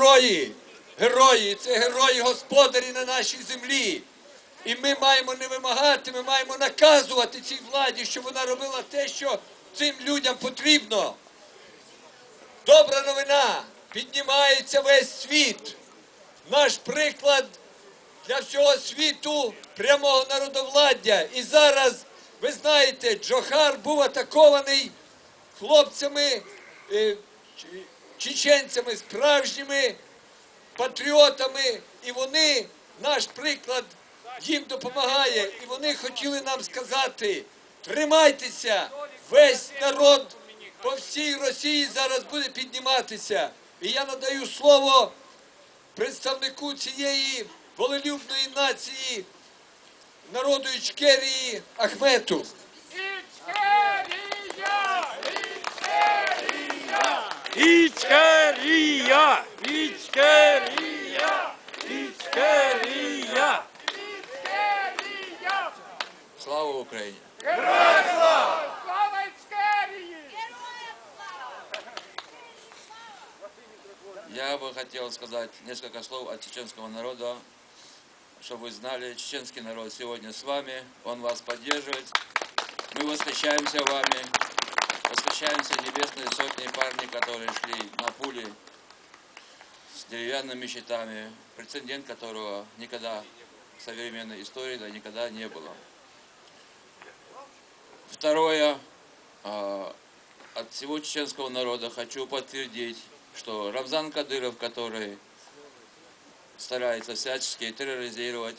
герої, герої, це герої господарі на нашій землі. І ми маємо не вимагати, ми маємо наказувати цій владі, щоб вона робила те, що цим людям потрібно. Добра новина! Піднімається весь світ. Наш приклад для всього світу прямого народовладдя. І зараз, ви знаєте, Джохар був атакований хлопцями, е, чеченцями, справжніми патріотами, і вони, наш приклад, їм допомагає. І вони хотіли нам сказати: тримайтеся, весь народ по всій Росії зараз буде підніматися. І я надаю слово представнику цієї волелюбної нації народу Ічкерії Ахмету. Ичкерия! Ичкерия! Ичкерия! Слава Україні! Слава Ічкерії! Я бы хотел сказать несколько слов от чеченского народа, чтобы вы знали, чеченский народ сегодня с вами, он вас поддерживает. Мы восхищаемся вами, восхищаемся небесной сотней парней, которые шли на пули с деревянными щитами, прецедент которого никогда в современной истории да, никогда не было. Второе, а, от всего чеченского народа хочу подтвердить, что Рамзан Кадыров, который старается всячески терроризировать,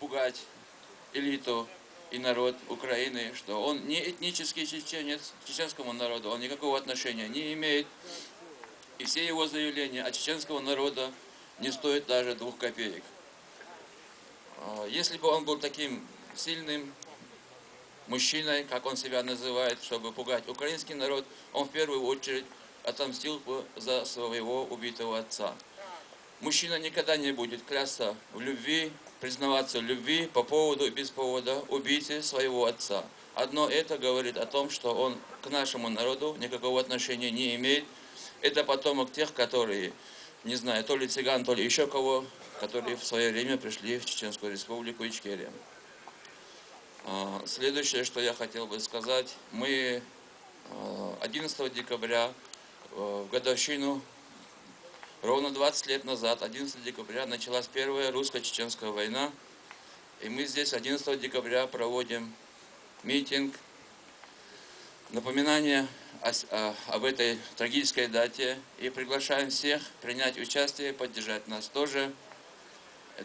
пугать элиту и народ Украины, что он не этнический чеченец, к чеченскому народу, он никакого отношения не имеет. И все его заявления от чеченского народа не стоят даже двух копеек. А, Если бы он был таким сильным мужчиной, как он себя называет, чтобы пугать украинский народ, он в первую очередь отомстил бы за своего убитого отца. Мужчина никогда не будет клясться в любви, признаваться в любви по поводу и без повода убийцы своего отца. Одно это говорит о том, что он к нашему народу никакого отношения не имеет. Это потомок тех, которые, не знаю, то ли цыган, то ли еще кого, которые в свое время пришли в Чеченскую республику Ичкерия. А, Следующее, что я хотел бы сказать, мы а, 11 декабря э, в годовщину, ровно 20 лет назад, 11 декабря, началась первая русско-чеченская война. И мы здесь 11 декабря проводим митинг, напоминание о о- об этой трагической дате и приглашаем всех принять участие, поддержать нас тоже.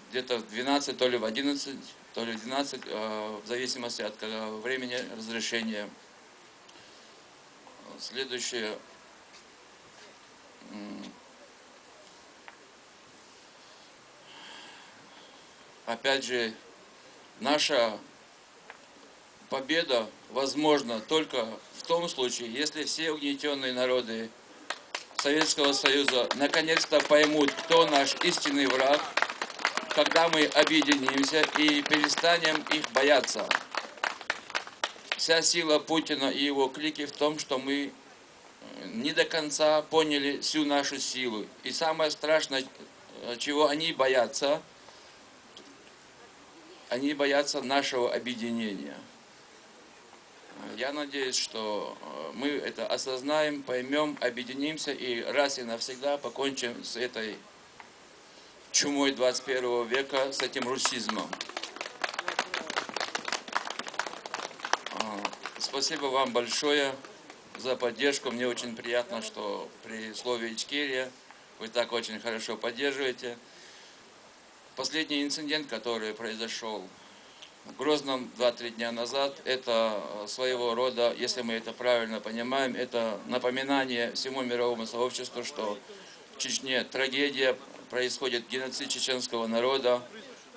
Где-то в 12, то ли в 11, то ли в 12, э, в зависимости от э, времени разрешения. Следующее. Опять же, наша победа возможна только в том случае, если все угнетенные народы Советского Союза наконец-то поймут, кто наш истинный враг, когда мы объединимся и перестанем их бояться. Вся сила Путина и его клики в том, что мы э, не до конца поняли всю нашу силу. И самое страшное, э, чего они боятся, они боятся нашего объединения. Я надеюсь, что э, мы это осознаем, поймем, объединимся и раз и навсегда покончим с этой чумой 21 века, с этим русизмом. А, Спасибо вам большое за поддержку. Мне очень приятно, что при слове Ичкерия вы так очень хорошо поддерживаете. Последний инцидент, который произошел в Грозном 2-3 дня назад, это э, своего рода, если мы это правильно понимаем, это напоминание всему мировому сообществу, что в Чечне трагедия, происходит геноцид чеченского народа.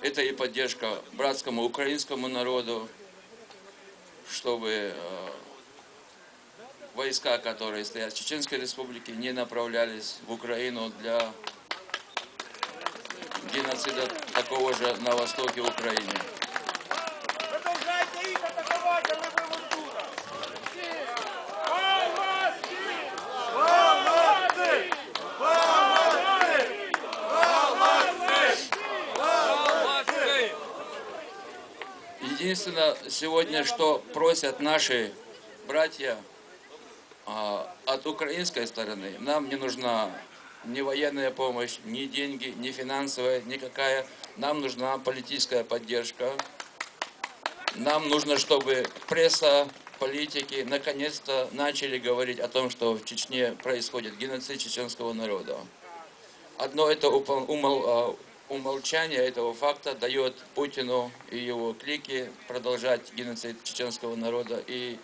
Это и поддержка братскому украинскому народу, чтобы э, войска, которые стоят в Чеченской республике, не направлялись в Украину для геноцида такого же на востоке Украины. Единственное, сегодня, что просят наши братья, а, от украинской стороны нам не нужна ни военная помощь, ни деньги, ни финансовая, никакая. Нам нужна политическая поддержка. Нам нужно, чтобы пресса, политики наконец-то начали говорить о том, что в Чечне происходит геноцид чеченского народа. Одно это умол- а, умолчание этого факта дает Путину и его клике продолжать геноцид чеченского народа. И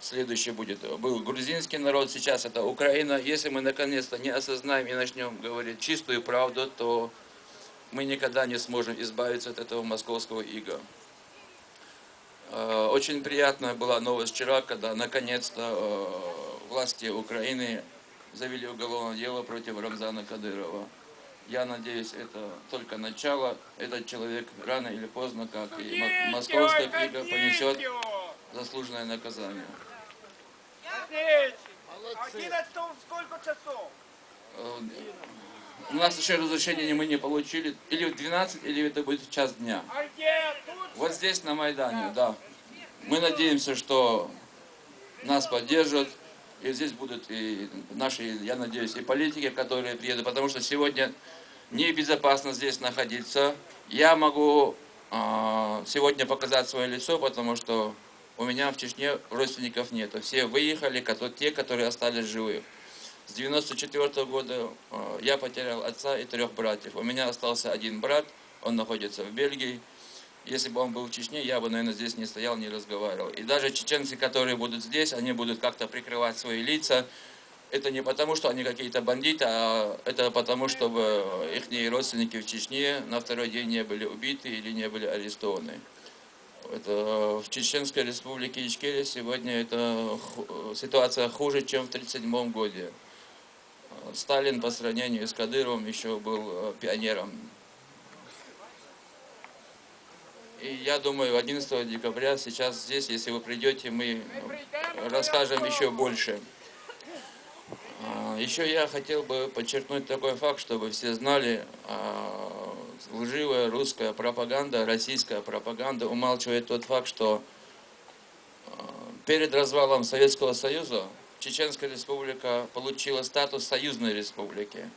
следующее будет. Был грузинский народ, сейчас это Украина. Если мы наконец-то не осознаем и начнем говорить чистую правду, то мы никогда не сможем избавиться от этого московского ига. Э, Очень приятная была новость вчера, когда наконец-то э, власти Украины завели уголовное дело против Рамзана Кадырова. Я надеюсь, это только начало. Этот человек рано или поздно, как и мо- московская книга, понесет заслуженное наказание. Сколько часов? Э, У нас еще разрешение мы не получили. Или в 12, или это будет в час дня. Вот здесь, на Майдане, да. Мы надеемся, что нас поддержат. И здесь будут и наши, я надеюсь, и политики, которые приедут. Потому что сегодня небезопасно здесь находиться. Я могу а, сегодня показать свое лицо, потому что у меня в Чечне родственников нет. Все выехали, те, которые остались живых. С 94 года э, я потерял отца и трех братьев. У меня остался один брат, он находится в Бельгии. Если бы он был в Чечне, я бы, наверное, здесь не стоял, не разговаривал. И даже чеченцы, которые будут здесь, они будут как-то прикрывать свои лица. Это не потому, что они какие-то бандиты, а это потому, чтобы их родственники в Чечне на второй день не были убиты или не были арестованы. Это в Чеченской республике Ичкерия сегодня это ситуация хуже, чем в 1937 году. Сталин по сравнению с Кадыровым еще был э, пионером. И я думаю, 11 декабря сейчас здесь, если вы придете, мы расскажем еще больше. А, Еще я хотел бы подчеркнуть такой факт, чтобы все знали, а, лживая русская пропаганда, российская пропаганда умалчивает тот факт, что а, перед развалом Советского Союза Чеченская республика получила статус союзной республики.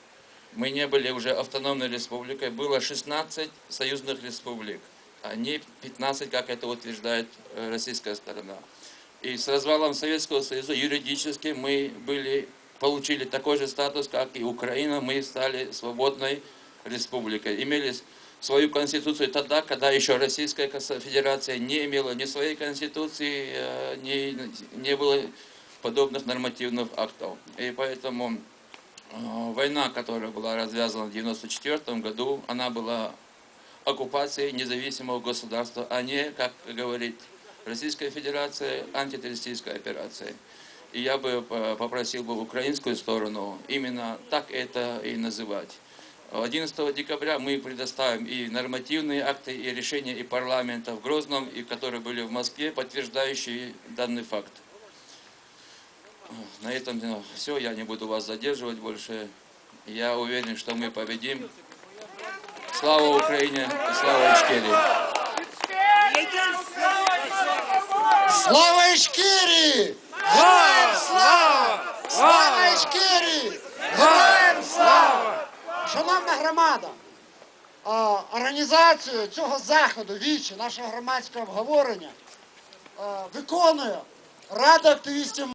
Мы не были уже автономной республикой, было 16 союзных республик, а не 15, как это утверждает э, российская сторона. И с развалом Советского Союза юридически мы были, получили такой же статус, как и Украина, мы стали свободной республикой. Имели свою конституцию тогда, когда еще Российская Федерация не имела ни своей конституции, э, ни, не было подобных нормативных актов. И поэтому э, война, которая была развязана в 1994 году, она была оккупацией независимого государства, а не, как говорит Российская Федерация, антитеррористической операцией. И я бы э, попросил бы украинскую сторону именно так это и называть. 11 декабря мы предоставим и нормативные акты, и решения и парламента в Грозном, и которые были в Москве, подтверждающие данный факт. На этом все, я не буду вас задерживать больше. Я уверен, что мы победим. Слава Украине и слава Ичкерии! Слава Ічкірі! Шановна громада, а, організацію цього заходу, вічі, наше громадське обговорення, а, виконує Рада активістів